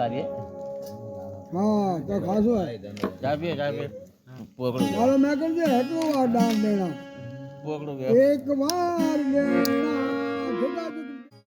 તારી હા તો ખાસું હે ચા પીએ ચા પીએ પોકડું મારો મેં કરજે હેટલું વાર દાન દેણા પોકડું એક વાર દેણા